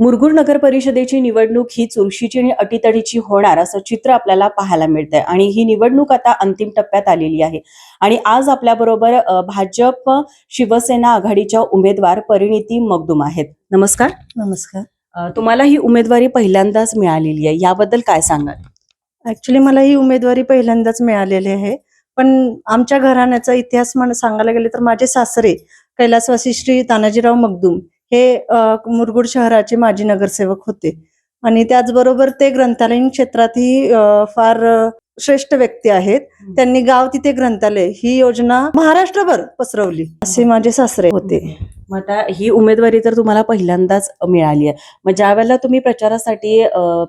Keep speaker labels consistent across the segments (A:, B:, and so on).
A: मुरगुड नगर परिषदेची निवडणूक ही चुरशीची आणि अटीतडीची होणार असं चित्र आपल्याला पाहायला मिळतंय. आणि ही निवडणूक आता अंतिम टप्प्यात आलेली आहे. आणि आज आपल्याबरोबर भाजप शिवसेना आघाडीच्या उमेदवार परिणिती मगदुम आहेत. नमस्कार.
B: नमस्कार.
A: तुम्हाला ही उमेदवारी पहिल्यांदाच मिळालेली आहे. याबद्दल काय सांगाल?
B: ऍक्च्युली मला ही उमेदवारी पहिल्यांदाच मिळालेली आहे. पण आमच्या घराण्याचा इतिहास सांगायला गेले तर माझे सासरे कैलासवासी श्री तानाजीराव मगदूम हे मुरगुड शहराचे माजी नगरसेवक होते. आणि त्याचबरोबर ते ग्रंथालयीन क्षेत्रातही फार श्रेष्ठ व्यक्ती आहेत. त्यांनी गाव तिथे ग्रंथालय ही योजना महाराष्ट्रभर पसरवली असे माझे सासरे होते.
A: मग आता ही उमेदवारी तर तुम्हाला पहिल्यांदाच मिळाली आहे. मग ज्या वेळेला तुम्ही प्रचारासाठी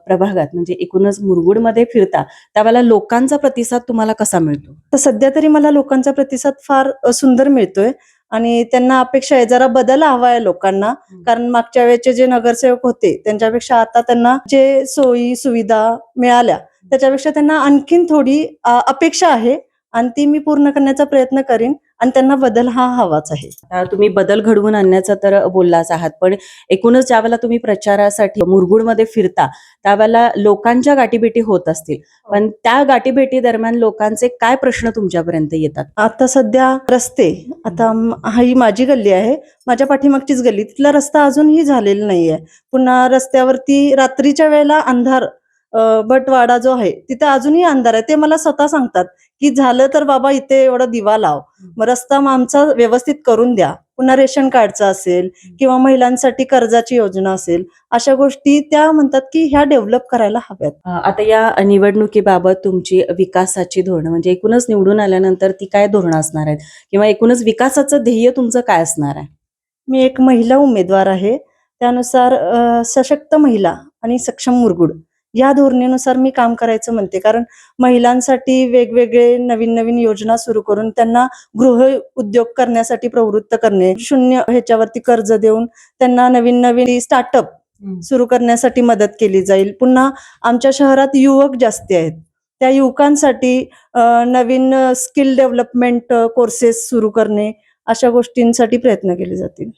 A: प्रभागात म्हणजे एकूणच मुरगुडमध्ये फिरता त्यावेळेला लोकांचा प्रतिसाद तुम्हाला कसा मिळतो?
B: तर सध्या तरी मला लोकांचा प्रतिसाद फार सुंदर मिळतोय. आणि त्यांना अपेक्षा आहे जरा बदल हवा आहे लोकांना. कारण मागच्या वेळेचे जे नगरसेवक होते त्यांच्यापेक्षा आता त्यांना जे सोयी सुविधा मिळाल्या त्याच्यापेक्षा त्यांना आणखीन थोडी अपेक्षा आहे. आणि ती मी पूर्ण करण्याचा प्रयत्न करीन. आणि त्यांना बदल हा हवाच आहे.
A: तुम्ही बदल घडवून आणण्याचं तर बोललाच आहात पण एकूणच ज्यावेळेला तुम्ही प्रचारासाठी मुरगुडमध्ये फिरता त्यावेळेला लोकांच्या गाठीभेटी होत असतील. पण त्या गाठीभेटी दरम्यान लोकांचे काय प्रश्न तुमच्यापर्यंत येतात?
B: आता सध्या रस्ते आता हा ही माझी गल्ली आहे माझ्या पाठीमागचीच गल्ली तिथला रस्ता अजूनही झालेला नाहीये. पुन्हा रस्त्यावरती रात्रीच्या वेळेला अंधार अ, बटवाडा जो आहे तिथे अजूनही अंधार आहे. ते मला स्वतः सांगतात की झालं तर बाबा इथे एवढा दिवा लाव. मग रस्ता आमचा व्यवस्थित करून द्या. पुन्हा रेशन कार्डचा असेल किंवा महिलांसाठी कर्जाची योजना असेल अशा गोष्टी त्या म्हणतात की ह्या डेव्हलप करायला हव्यात.
A: आता या निवडणुकीबाबत तुमची विकासाची धोरणं म्हणजे एकूणच निवडून आल्यानंतर ती काय धोरणं असणार आहेत? किंवा एकूणच विकासाचं ध्येय तुमचं काय असणार आहे?
B: मी एक महिला उमेदवार आहे. त्यानुसार सशक्त महिला आणि सक्षम मुरगुड. या धोरणेनुसार मी काम करायचं म्हणते. कारण महिलांसाठी वेगवेगळे नवीन नवीन योजना सुरू करून त्यांना गृह उद्योग करण्यासाठी प्रवृत्त करणे शून्य ह्याच्यावरती कर्ज देऊन त्यांना नवीन नवीन स्टार्टअप सुरू करण्यासाठी मदत केली जाईल. पुन्हा आमच्या शहरात युवक जास्ती आहेत. त्या युवकांसाठी नवीन स्किल डेव्हलपमेंट कोर्सेस सुरू करणे अशा गोष्टींसाठी प्रयत्न केले जातील.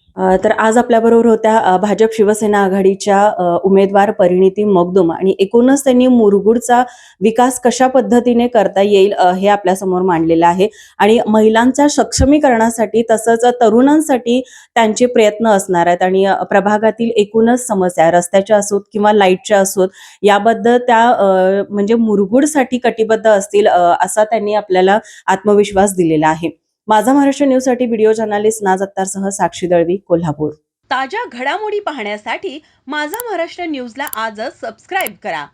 A: तर आज आपल्याबरोबर होत्या भाजप शिवसेना आघाडीच्या उमेदवार परिणिती मगदुम आणि एकूणच त्यांनी मुरगुडचा विकास कशा पद्धतीने करता येईल हे आपल्यासमोर मांडलेलं आहे. आणि महिलांच्या सक्षमीकरणासाठी तसंच तरुणांसाठी त्यांचे प्रयत्न असणार आहेत. आणि प्रभागातील एकूणच समस्या रस्त्याच्या असोत किंवा लाईटच्या असोत याबद्दल त्या म्हणजे मुरगुडसाठी कटिबद्ध असतील असा त्यांनी आपल्याला आत्मविश्वास दिलेला आहे. माझा महाराष्ट्र न्यूजसाठी व्हिडिओ जर्नालिस्ट नाज अत्तारसह साक्षी दळवी कोल्हापूर.
C: ताज्या घडामोडी पाहण्यासाठी माझा महाराष्ट्र न्यूजला आजच सबस्क्राईब करा.